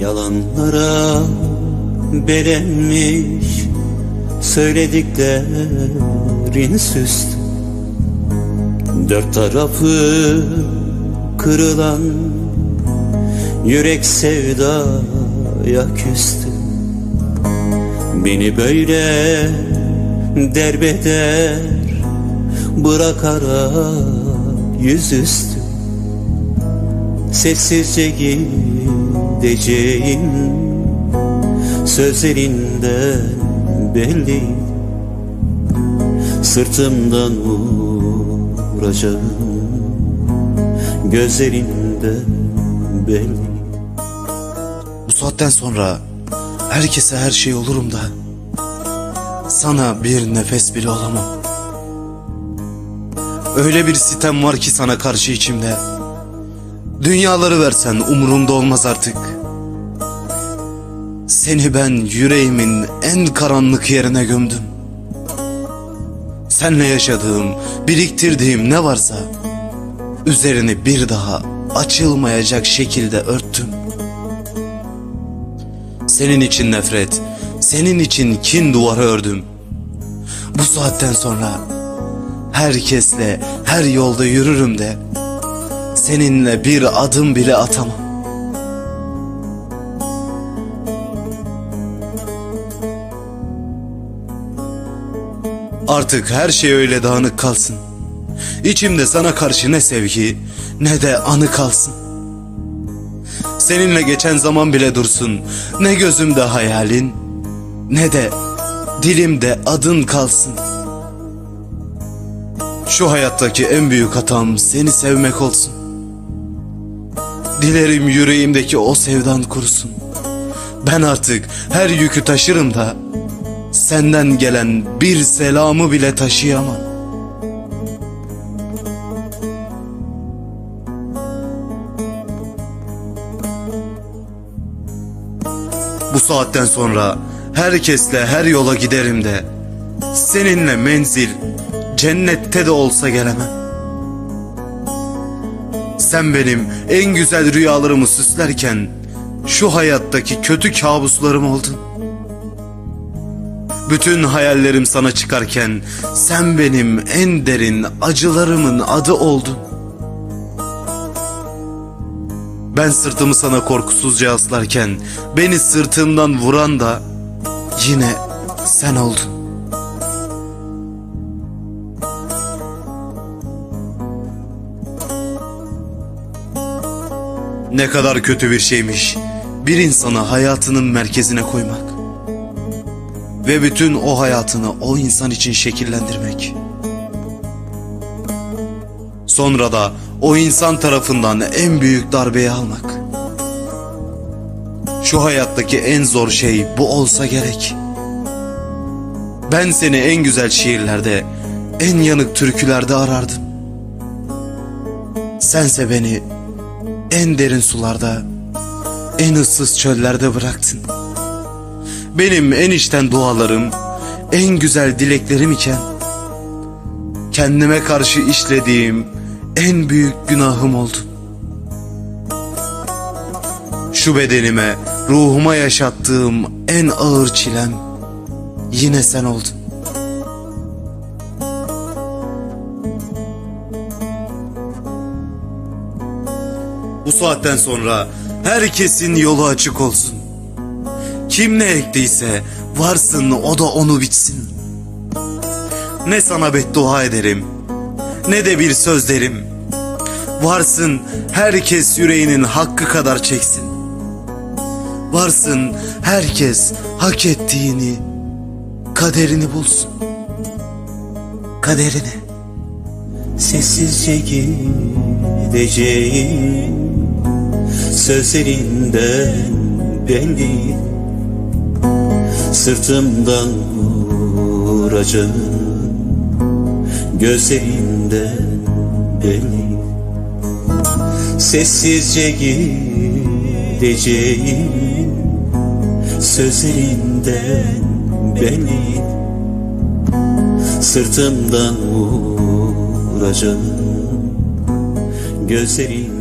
Yalanlara belenmiş Söylediklerin süslü Dört tarafı kırılan Yürek sevdaya küstü. Beni böyle derbeder Bırakarak yüzüstü. Sessizce gideceğim Sözlerinden belli Sırtımdan vuracağım Gözlerinden belli Bu saatten sonra herkese her şey olurum da sana bir nefes bile olamam. Öyle bir sitem var ki sana karşı içimde. Dünyaları versen umurumda olmaz artık. Seni ben yüreğimin en karanlık yerine gömdüm. Senle yaşadığım, biriktirdiğim ne varsa üzerini bir daha açılmayacak şekilde örttüm. Senin için nefret, senin için kin duvarı ördüm. Bu saatten sonra herkesle her yolda yürürüm de seninle bir adım bile atamam. Artık her şey öyle dağınık kalsın. İçimde sana karşı ne sevgi ne de anı kalsın. Seninle geçen zaman bile dursun. Ne gözümde hayalin ne de dilimde adın kalsın. Şu hayattaki en büyük hatam seni sevmek olsun. Dilerim yüreğimdeki o sevdan kurusun. Ben artık her yükü taşırım da senden gelen bir selamı bile taşıyamam. Bu saatten sonra herkesle her yola giderim de seninle menzil cennette de olsa gelemem. Sen benim en güzel rüyalarımı süslerken şu hayattaki kötü kabuslarım oldun. Bütün hayallerim sana çıkarken sen benim en derin acılarımın adı oldun. Ben sırtımı sana korkusuzca aslarken beni sırtımdan vuran da yine sen oldun. Ne kadar kötü bir şeymiş bir insanı hayatının merkezine koymak. Ve bütün o hayatını o insan için şekillendirmek. Sonra da o insan tarafından en büyük darbeyi almak. Şu hayattaki en zor şey bu olsa gerek. Ben seni en güzel şiirlerde, en yanık türkülerde arardım. Sense beni en derin sularda, en ıssız çöllerde bıraktın. Benim en içten dualarım, en güzel dileklerim iken, kendime karşı işlediğim en büyük günahım oldu. Şu bedenime, ruhuma yaşattığım en ağır çilem yine sen oldun. Bu saatten sonra herkesin yolu açık olsun. Kim ne ektiyse varsın o da onu bitsin. Ne sana beddua ederim ne de bir söz derim. Varsın herkes yüreğinin hakkı kadar çeksin. Varsın herkes hak ettiğini, kaderini bulsun. Kaderini. Sessizce gideceğim Sözlerinden belli Sırtımdan vuracağım Gözlerinden belli Sessizce gideceğim Sözlerinden belli Sırtımdan vuracağım Gözlerin